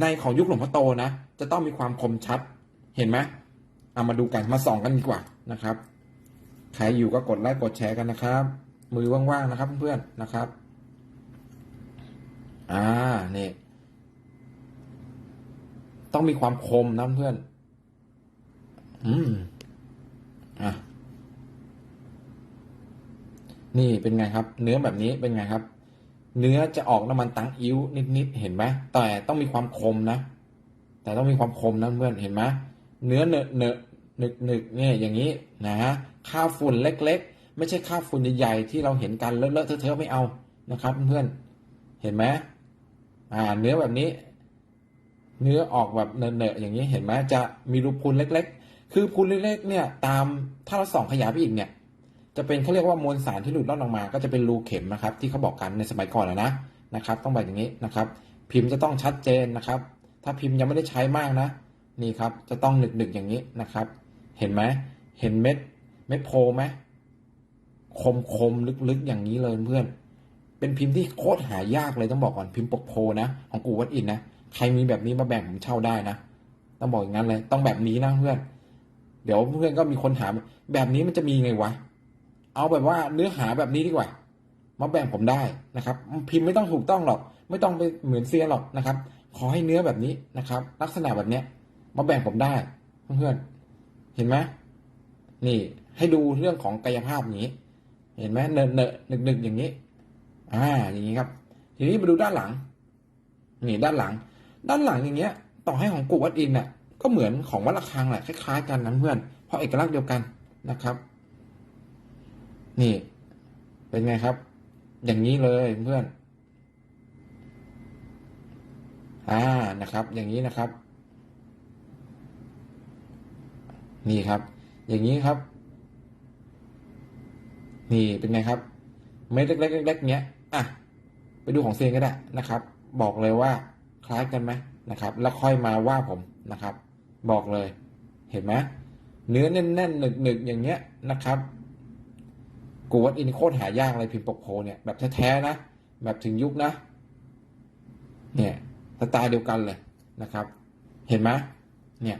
ในของยุคหลวงพ่อโตนะ จะต้องมีความคมชัด เห็นไหมเอามาดูกันมาส่องกันดีกว่านะครับ ใครอยู่ก็กดไลค์กดแชร์กันนะครับ มือว่างๆนะครับเพื่อนๆนะครับ อ่านี่ต้องมีความคมนะเพื่อน อืม อะ นี่เป็นไงครับ เนื้อแบบนี้เป็นไงครับ เนื้อจะออกน้ำมันตังอิ้วนิดๆเห็นไหมแต่ต้องมีความคมนะ แต่ต้องมีความคมนะเพื่อนเห็นไหมเนื้อเนอะเนอะหนึกหนึกเนี่ยอย่างนี้นะฮะค่าฝุ่นเล็ก ๆ ไม่ใช่ค่าฝุ่นใหญ่ๆที่เราเห็นกันเลอะๆเทอะๆไม่เอานะครับ เพื่อนเห็นไหมอ่า เนื้อแบบนี้ เนื้อออกแบบเนอะๆอย่างนี้เห็นไหมจะมีรูพุนเล็ก ๆ คือพุนเล็กๆเนี่ย ตามถ้าเราส่องขยายไปอีกเนี่ย จะเป็นเขาเรียกว่ามวลสารที่หลุดล่อนออกมา ก็จะเป็นรูเข็มนะครับ ที่เขาบอกกันในสมัยก่อนนะนะครับ ต้องแบบอย่างนี้นะครับ พิมพ์จะต้องชัดเจนนะครับ ถ้าพิมพ์ยังไม่ได้ใช้มากนะ นี่ครับ จะต้องหนึกๆอย่างนี้นะครับ เห็นไหมเห็นเม็ดเม็ดโพไหมคมคมลึกๆอย่างนี้เลยเพื่อน เป็นพิมพ์ที่โคตรหายากเลยต้องบอกก่อนพิมพ์ปกโพนะ ของกูวัดอินนะใครมีแบบนี้มาแบ่งผมเช่าได้นะต้องบอกอย่างนั้นเลย ต้องแบบนี้นะเพื่อน เดี๋ยวเพื่อนก็มีคนถามแบบนี้มันจะมีไงวะ เอาแบบว่าเนื้อหาแบบนี้ดีกว่า มาแบ่งผมได้นะครับ พิมพ์ไม่ต้องถูกต้องหรอก ไม่ต้องไปเหมือนเซียนหรอกนะครับ ขอให้เนื้อแบบนี้นะครับ ลักษณะแบบเนี้ย มาแบ่งผมได้เพื่อนๆเห็นไหมนี่ให้ดูเรื่องของกายภาพนี้ เห็นไหมเนอะเนอะนึกนึกอย่างนี้ อ่า อย่างนี้ครับ ทีนี้มาดูด้านหลัง นี่ด้านหลัง ด้านหลังอย่างเงี้ย ต่อให้ของกูวัดอินน่ะ ก็เหมือนของวัดระฆังแหละคล้ายๆกันนะเพื่อน เพราะเอกลักษณ์เดียวกันนะครับ นี่ เป็นไงครับ อย่างนี้เลยเพื่อน อ่านะครับ อย่างนี้นะครับ นี่ครับ อย่างนี้ครับ นี่เป็นไงครับเม็ดเล็กๆเล็กๆเนี้ยอะไปดูของเซียนก็ได้นะครับ บอกเลยว่าคล้ายกันไหมนะครับ แล้วค่อยมาว่าผมนะครับ บอกเลย เห็นไหมเนื้อแน่นๆหนึกๆอย่างเงี้ยนะครับ กูวัดอินโคตรหายากเลยพิมพ์ปกโพเนี่ยแบบแท้ๆนะ แบบถึงยุคนะ เนี่ยสไตล์เดียวกันเลยนะครับ เห็นไหมเนี่ย